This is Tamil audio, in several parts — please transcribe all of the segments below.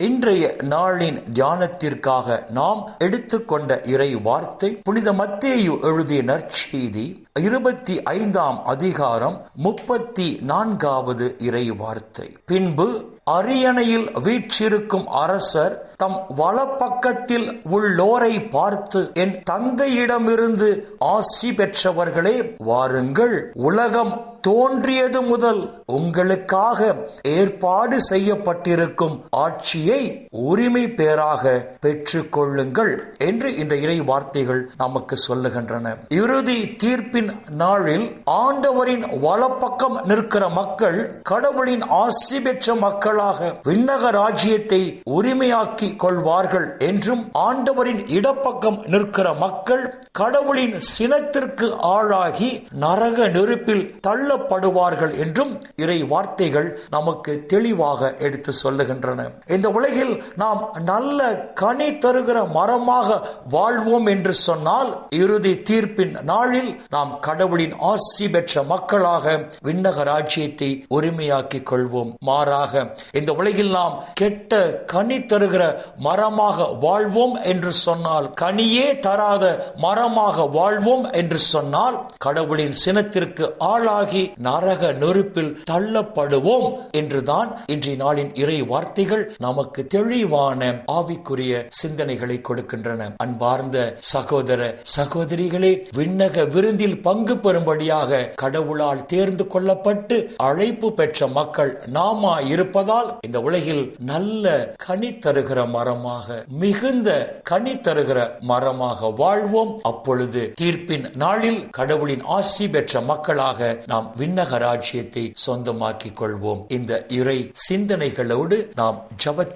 இன்றைய நாளின் தியானத்திற்காக நாம் எடுத்துக்கொண்ட இறை வார்த்தை புனித மத்தேயு எழுதிய நற்செய்தி இருபத்தி ஐந்தாம் அதிகாரம் முப்பத்தி நான்காவது இறை வார்த்தை. பின்பு அரியணையில் வீற்றிருக்கும் அரசர் தம் வலப்பக்கத்தில் உள்ளோரை பார்த்து என் தந்தையிடமிருந்து ஆசி பெற்றவர்களே வாருங்கள் உலகம் தோன்றியது முதல் உங்களுக்காக ஏற்பாடு செய்யப்பட்டிருக்கும் ஆட்சியை உரிமை பேராக பெற்றுக் கொள்ளுங்கள் என்று இந்த இறை வார்த்தைகள் நமக்கு சொல்லுகின்றன. இறுதி தீர்ப்பின் நாளில் ஆண்டவரின் வலப்பக்கம் நிற்கிற மக்கள் கடவுளின் ஆசி பெற்ற மக்களாக விண்ணக ராஜ்யத்தை உரிமையாக்கி கொள்வார்கள் என்றும் ஆண்டவரின் இடப்பக்கம் நிற்கிற மக்கள் கடவுளின் சினத்திற்கு ஆளாகி நரக நெருப்பில் தள்ளப்படுவார்கள் என்றும் இறை வார்த்தைகள் நமக்கு தெளிவாக எடுத்து சொல்லுகின்றன. இந்த உலகில் நாம் நல்ல கனி தருகிற மரமாக வாழ்வோம் என்று சொன்னால் இறுதி தீர்ப்பின் நாளில் நாம் கடவுளின் ஆசி பெற்ற மக்களாக விண்ணக ராஜ்யத்தை உரிமையாக்கிக் கொள்வோம். மாறாக இந்த உலகில் நாம் கெட்ட கனி தருகிற மரமாக வாழ்வோம் என்று சொன்னால் கனியே தராத மரமாக வாழ்வோம் என்று சொன்னால் கடவுளின் சினத்திற்கு ஆளாகி நரக நெருப்பில் தள்ளப்படுவோம் என்றுதான் இன்றைய நாளின் இறை வார்த்தைகள் நமக்கு தெளிவான ஆவிக்குரிய சிந்தனைகளை கொடுக்கின்றன. அன்பார்ந்த சகோதர சகோதரிகளே விண்ணக விருந்தில் பங்கு பெறும்படியாக கடவுளால் தேர்ந்து கொள்ளப்பட்டு அழைப்பு பெற்ற மக்கள் நாமா இருப்பதால் இந்த உலகில் நல்ல கனி தருகிற மரமாக மிகுந்த கனி தருகிற மரமாக வாழ்வோம். அப்பொழுது தீர்ப்பின் நாளில் கடவுளின் ஆசி பெற்ற மக்களாக நாம் விண்ணக ராஜ்யத்தை சொந்தமாக்கிக் கொள்வோம். இந்த இறை சிந்தனைகளோடு நாம்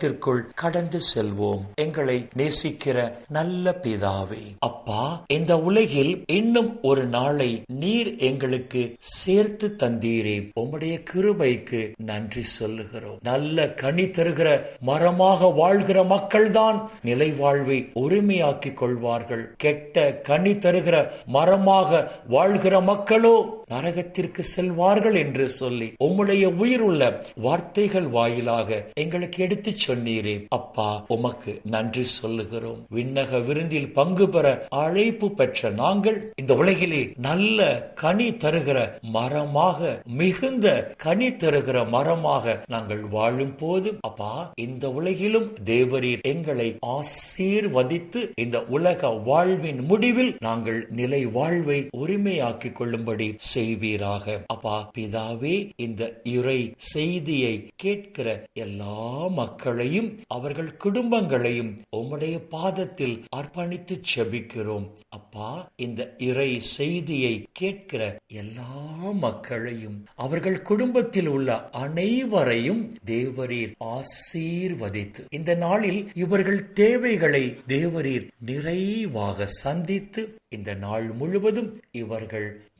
ஜபத்திற்குள் கடந்து செல்வோம். எங்களை நேசிக்கிற நல்ல பிதாவே. அப்பா இந்த உலகில் இன்னும் ஒரு நாளை நீர் எங்களுக்கு சேர்த்து தந்தீரே. உம்முடைய கிருபைக்கு நன்றி சொல்லுகிறோம். நல்ல கனி தருகிற மரமாக வாழ்கிற மக்கள் தான் நிலை வாழ்வை உரிமையாக்கிக் கொள்வார்கள். கெட்ட கனி தருகிற மரமாக வாழ்கிற மக்களோ நரகத்திற்கு செல்வார்கள் என்று சொல்லி உம்முடைய உயிருள்ள வார்த்தைகள் வாயிலாக எங்களுக்கு எடுத்து சொன்னீரே. அப்பா உமக்கு நன்றி சொல்லுகிறோம். விண்ணக விருந்தில் பங்கு பெற அழைப்பு பெற்ற நாங்கள் இந்த உலகிலே நல்ல கனி தருகிற மரமாக மிகுந்த கனி தருகிற மரமாக நாங்கள் வாழும் போது அப்பா இந்த உலகிலும் தேவரீர் எங்களை ஆசீர்வதித்து இந்த உலக வாழ்வின் முடிவில் நாங்கள் நிலை வாழ்வை உரிமையாக்கிக் கொள்ளும்படி செய் செய்வீராக. அப்பா பிதாவே இந்த இறை செய்தியை கேட்கிற எல்லா மக்களையும் அவர்கள் குடும்பங்களையும் உம்முடைய பாதத்தில் அர்ப்பணித்து செபிக்கிறோம். அப்பா இந்த இறை செய்தியை கேட்கிற எல்லா மக்களையும் அவர்கள் குடும்பத்தில் உள்ள அனைவரையும் தேவரீர் ஆசீர்வதித்து இந்த நாளில் இவர்கள் தேவைகளை தேவரீர் நிறைவாக சந்தித்து இந்த நாள் முழுவதும் இவர்கள்